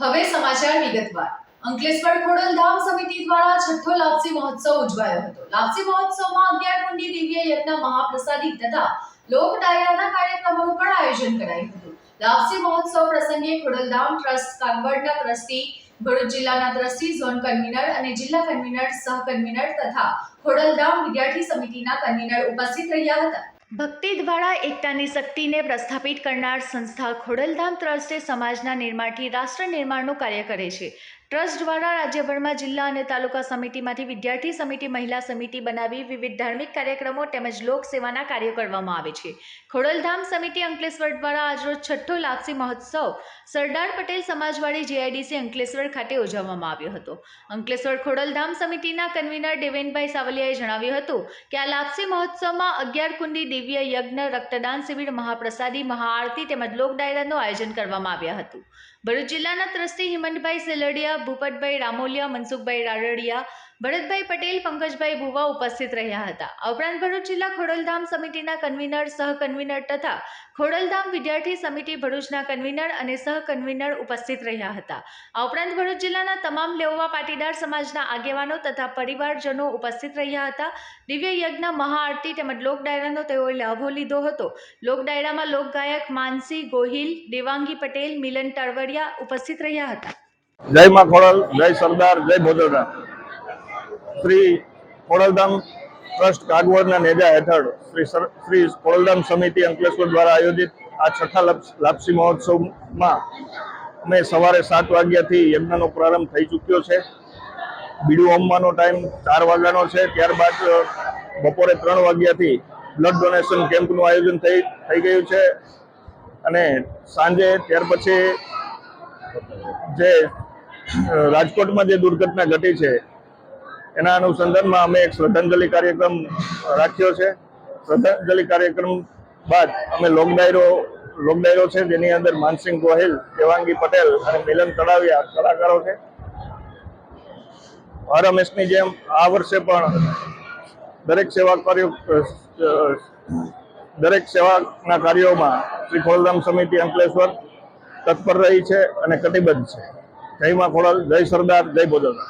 હવે સમાચાર વિગતવાર. અંકલેશ્વર ખોડલધામ સમિતિ દ્વારા છઠ્ઠો લાપસી મહોત્સવ ઉજવાયો હતો. લાપસી મહોત્સવમાં અગિયાર કુંડી દિવ્ય યજ્ઞ, મહાપ્રસાદી તથા લોક ડાયરાના કાર્યક્રમોનું પણ આયોજન કરાયું હતું. લાપસી મહોત્સવ પ્રસંગે ખોડલધામ ટ્રસ્ટ કાગવડના ટ્રસ્ટી, ભરૂચ જિલ્લાના ટ્રસ્ટી, ઝોન કન્વીનર અને જિલ્લા કન્વીનર, સહ કન્વીનર તથા ખોડલધામ વિદ્યાર્થી સમિતિના કન્વીનર ઉપસ્થિત રહ્યા હતા. ભક્તિ દ્વારા એકતાની શક્તિને પ્રસ્થાપિત કરનાર સંસ્થા ખોડલધામ ટ્રસ્ટે સમાજના નિર્માણથી રાષ્ટ્ર નિર્માણનું કાર્ય કરે છે. ટ્રસ્ટ દ્વારા રાજ્યભરમાં જિલ્લા અને તાલુકા સમિતિમાંથી વિદ્યાર્થી સમિતિ, મહિલા સમિતિ બનાવી વિવિધ ધાર્મિક કાર્યક્રમો તેમજ લોક સેવાના કાર્યો કરવામાં આવે છે. ખોડલધામ સમિતિ અંકલેશ્વર દ્વારા આજરોજ છઠ્ઠો લાપસી મહોત્સવ સરદાર પટેલ સમાજવાડી જેઆઈડીસી અંકલેશ્વર ખાતે ઉજવવામાં આવ્યો હતો. અંકલેશ્વર ખોડલધામ સમિતિના કન્વીનર દેવેનભાઈ સાવલિયાએ જણાવ્યું હતું કે આ લાપસી મહોત્સવમાં અગિયાર કુંડી દિવ્ય યજ્ઞ, રક્તદાન શિબિર, મહાપ્રસાદી, મહાઆરતી તેમજ લોક ડાયરાનું આયોજન કરવામાં આવ્યું હતું. ભરૂચ જિલ્લાના ટ્રસ્ટી હિમંતભાઈ સેલડિયા ભૂપતભાઈ રામોલિયા, મનસુખભાઈ રારડિયા, ભરતભાઈ પટેલ, પંકજભાઈ ભુવા ઉપસ્થિત રહ્યા હતા. આ ઉપરાંત ભરૂચ જિલ્લા ખોડલધામ સમિતિના કન્વીનર, સહ કન્વીનર તથા ખોડલધામ વિદ્યાર્થી સમિતિ ભરૂચના કન્વીનર અને સહ કન્વીનર ઉપસ્થિત રહ્યા હતા. આ ઉપરાંત ભરૂચ જિલ્લાના તમામ લેવવા પાટીદાર સમાજના આગેવાનો તથા પરિવારજનો ઉપસ્થિત રહ્યા હતા. દિવ્ય યજ્ઞ, મહાઆરતી તેમજ લોક ડાયરાનો તેઓએ લાભો લીધો હતો. લોક ડાયરામાં લોકગાયક માનસી ગોહિલ, દેવાંગી પટેલ, મિલન તળવડિયા ઉપસ્થિત રહ્યા હતા. જય માં ખોડલ, જય સરદાર, જય ભોજોડા શ્રી ખોડલધામ ટ્રસ્ટ કાગવડના નેજા હેઠળ શ્રી ખોડલધામ સમિતિ અંકલેશ્વર દ્વારા આયોજિત આ છઠ્ઠા લાપ- લાપસી મહોત્સવમાં અમે સવારે સાત વાગ્યાથી યજ્ઞનો પ્રારંભ થઈ ચૂક્યો છે. બીડું હોમવાનો ટાઈમ ચાર વાગ્યાનો છે. ત્યારબાદ બપોરે ત્રણ વાગ્યાથી બ્લડ ડોનેશન કેમ્પનું આયોજન થઈ થઈ ગયું છે. અને સાંજે ત્યાર પછી જે રાજકોટમાં જે દુર્ઘટના ઘટી છે, એના અનુસંધાનમાં અમે એક શ્રદ્ધાંજલિ કાર્યક્રમ રાખ્યો છે. શ્રદ્ધાંજલિ કાર્યક્રમ બાદ અમે લોક ડાયરો છે, જેની અંદર માનસિંહ ગોહિલ, દેવાંગી પટેલ અને મિલન તળાવિયા કલાકારો છે. હર જેમ આ વર્ષે પણ દરેક સેવા કાર્યો દરેક સેવાના કાર્યોમાં શ્રી ખોલધામ સમિતિ અંકલેશ્વર તત્પર રહી છે અને કટિબદ્ધ છે. જય માં ખોડલ જય સરદાર જય બોદરદાર